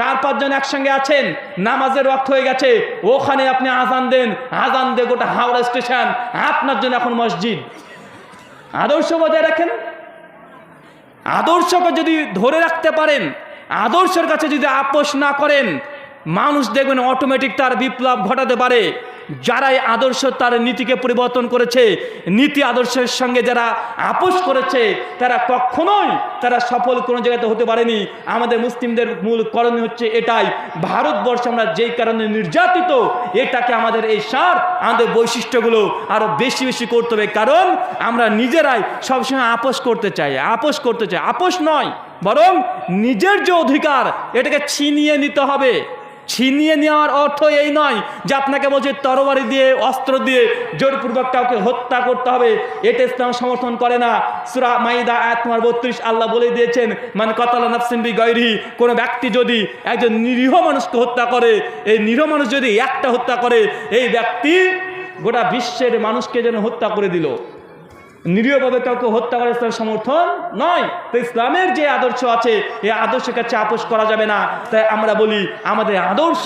চার পাঁচজন একসঙ্গে আছেন, নামাজের রক্ত হয়ে গেছে, ওখানে আপনি আজান দেন, আজান দে গোটা হাওড়া স্টেশন, আপনার জন্য এখন মসজিদ। আদর্শ বজায় রাখেন? আদর্শকে যদি ধরে রাখতে পারেন, আদর্শের কাছে যদি আপোষ না করেন, মানুষ দেখবেন অটোমেটিক তার বিপ্লব ঘটাতে পারে। যারা এই আদর্শ তার নীতিকে পরিবর্তন করেছে, নীতি আদর্শের সঙ্গে যারা আপোষ করেছে, তারা কখনোই তারা সফল কোনো জায়গাতে হতে পারেনি। আমাদের মুসলিমদের মূল করণীয় হচ্ছে এটাই। ভারতবর্ষে আমরা যেই কারণে নির্যাতিত, এটাকে আমাদের এই সার, আমাদের বৈশিষ্ট্যগুলো আরও বেশি বেশি করতে হবে। কারণ আমরা নিজেরাই সবসময় আপোষ করতে চাই, আপোষ করতে চাই। আপোষ নয়, বরং নিজের যে অধিকার, এটাকে ছিনিয়ে নিতে হবে। ছিনিয়ে নেওয়ার অর্থ এই নয় যে আপনাকে বলছে তরবারি দিয়ে, অস্ত্র দিয়ে জোরপূর্বক কাউকে হত্যা করতে হবে। এটা ইসলাম সমর্থন করে না। সুরা মাইদা, আয়াত বত্রিশ, আল্লাহ বলে দিয়েছেন মানে কতালা নাফসিন বি গৈরি কোনো ব্যক্তি যদি একজন নিরীহ মানুষকে হত্যা করে, এই নিরীহ মানুষ যদি একটা হত্যা করে, এই ব্যক্তি গোটা বিশ্বের মানুষকে যেন হত্যা করে দিল। নিরীহভাবে কাউকে হত্যা করা ইসলামের সমর্থন নয়। তো ইসলামের যে আদর্শ আছে, এই আদর্শের কাছে আপোষ করা যাবে না। তাই আমরা বলি, আমাদের আদর্শ,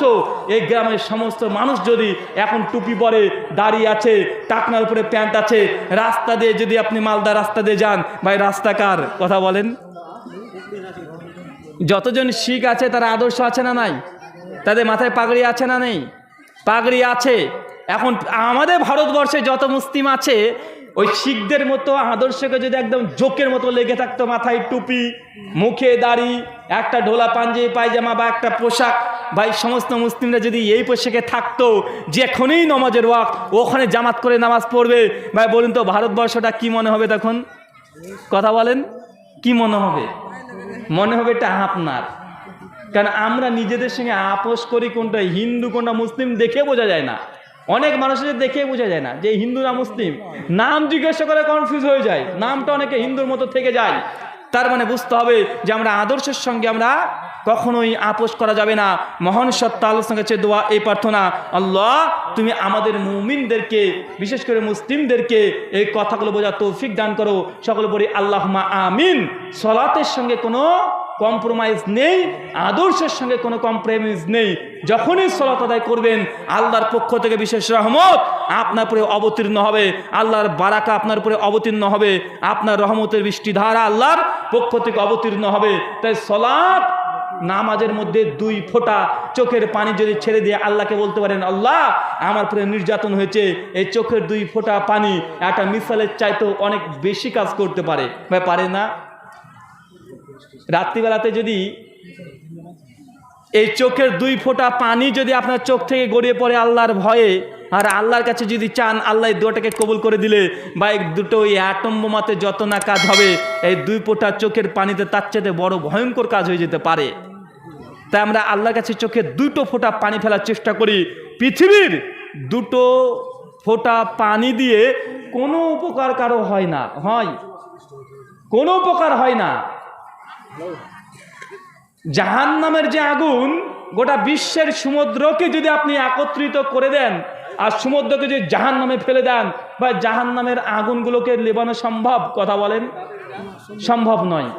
এই গ্রামের সমস্ত মানুষ যদি এখন টুপি পরে দাড়ি আছে, টাকনার উপরে প্যান্ট আছে, রাস্তা দিয়ে যদি আপনি মালদা রাস্তা দিয়ে যান, ভাই রাস্তাকার কথা বলেন। যতজন শিখ আছে, তারা আদর্শ আছে না নাই? তাদের মাথায় পাগড়ি আছে না নেই? পাগড়ি আছে। এখন আমাদের ভারতবর্ষে যত মুসলিম আছে ওই শিখদের মতো, আদর্শকে যদি একদম জোকের মতো লেগে থাকতো, মাথায় টুপি, মুখে দাড়ি, একটা ঢোলা পাঞ্জাবি পায়জামা বা একটা পোশাক, ভাই সমস্ত মুসলিমরা যদি এই পোশাকে থাকতো যেখনই নমাজের ওয়াক ওখানে জামাত করে নামাজ পড়বে, ভাই বলুন তো ভারতবর্ষটা কি মনে হবে তখন? কথা বলেন, কি মনে হবে? মনে হবে এটা আপনার। কারণ আমরা নিজেদের সঙ্গে আপোষ করি কোনটা, হিন্দু কোনটা, মুসলিম, দেখে বোঝা যায় না। অনেক মানুষের দেখে বোঝা যায় না যে হিন্দু না মুসলিম। নাম জিজ্ঞাসা করে কনফিউজ হয়ে যায়। নামটা অনেকে হিন্দুর মতো থেকে যায়। তার মানে বুঝতে হবে যে আমরা আদর্শের সঙ্গে আমরা কখনোই আপোষ করা যাবে না। মহান সত্তা সঙ্গে চেয়ে দোয়া, এই প্রার্থনা, আল্লাহ, তুমি আমাদের মুমিনদেরকে, বিশেষ করে মুসলিমদেরকে এই কথাগুলো বোঝা তৌফিক দান করো। সকলে বলি আল্লাহ আমিন। সলাতের সঙ্গে কোনো কম্প্রোমাইজ নেই, আদর্শের সঙ্গে কোনো কম্প্রোমাইজ নেই। যখনই সলাত আদায় করবেন, আল্লাহর পক্ষ থেকে বিশেষ রহমত আপনার উপরে অবতীর্ণ হবে। আল্লাহর বারাকা আপনার উপরে অবতীর্ণ হবে। আপনার রহমতের বৃষ্টিধারা আল্লাহর পক্ষ থেকে অবতীর্ণ হবে। তাই সলাৎ নামাজের মধ্যে দুই ফোঁটা চোখের পানি যদি ছেড়ে দিয়ে আল্লাহকে বলতে পারেন, আল্লাহ, আমার পরে নির্যাতন হয়েছে। এই চোখের দুই ফোঁটা পানি একটা মিসালের চাইতেও অনেক বেশি কাজ করতে পারে। পারে না? রাত্রিবেলাতে যদি এই চোখের দুই ফোঁটা পানি যদি আপনার চোখ থেকে গড়িয়ে পড়ে আল্লাহর ভয়ে, আর আল্লাহর কাছে যদি চান, আল্লাহ এই দুটাকে কবুল করে দিলে, বা এই দুটো ওই অ্যাটম বোমাতে যত না কাজ হবে, এই দুই ফোঁটা চোখের পানিতে তার চেয়ে বড় ভয়ঙ্কর কাজ হয়ে যেতে পারে। তাই আমরা আল্লাহর কাছে চোখে দুটো ফোঁটা পানি ফেলার চেষ্টা করি। পৃথিবীর দুটো ফোঁটা পানি দিয়ে কোনো উপকার কারও হয় না, হয়। কোনো উপকার হয় না। জাহান নামের যে আগুন, গোটা বিশ্বের সমুদ্রকে যদি আপনি একত্রিত করে দেন, আর সমুদ্রকে যদি জাহান নামে ফেলে দেন বা জাহান নামের আগুনগুলোকে লেবানো সম্ভব? কথা বলেন। সম্ভব নয়।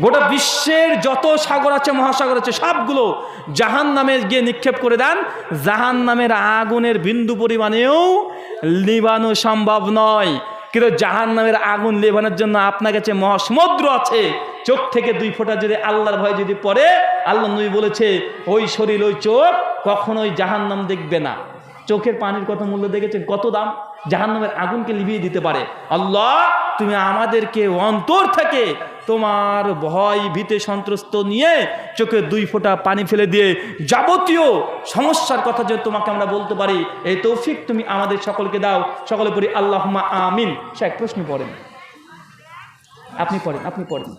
গোটা বিশ্বের যত সাগর আছে, মহাসাগর আছে, সবগুলো জাহান নামে গিয়ে নিক্ষেপ করে দেন। জাহান নামের আগুনের বিন্দু পরিমাণেও লিবানো সম্ভব নয়। কিন্তু জাহান নামের আগুন লেবানোর জন্য আপনার কাছে মহাসমুদ্র আছে। চোখ থেকে দুই ফোঁটা যদি আল্লাহর ভয় যদি পড়ে, আল্লাহ নবী বলেছে, ওই শরীর, ওই চোখ কখনোই জাহান নাম দেখবে না। চোখের পানির কত মূল্য দেখেছেন? কত দাম? জাহান নামের আগুনকে লিভিয়ে দিতে পারে। আল্লাহ, তুমি আমাদেরকে অন্তর থেকে তোমার ভয় ভীতে সন্ত্রস্ত নিয়ে চোখে দুই ফোঁটা পানি ফেলে দিয়ে যাবতীয় সমস্যার কথা যে তোমাকে আমরা বলতে পারি, এই তৌফিক তুমি আমাদের সকলকে দাও। সকলে পড়ি আল্লাহ আমিন। সে এক প্রশ্ন পড়েন। আপনি পড়েন আপনি পড়েন।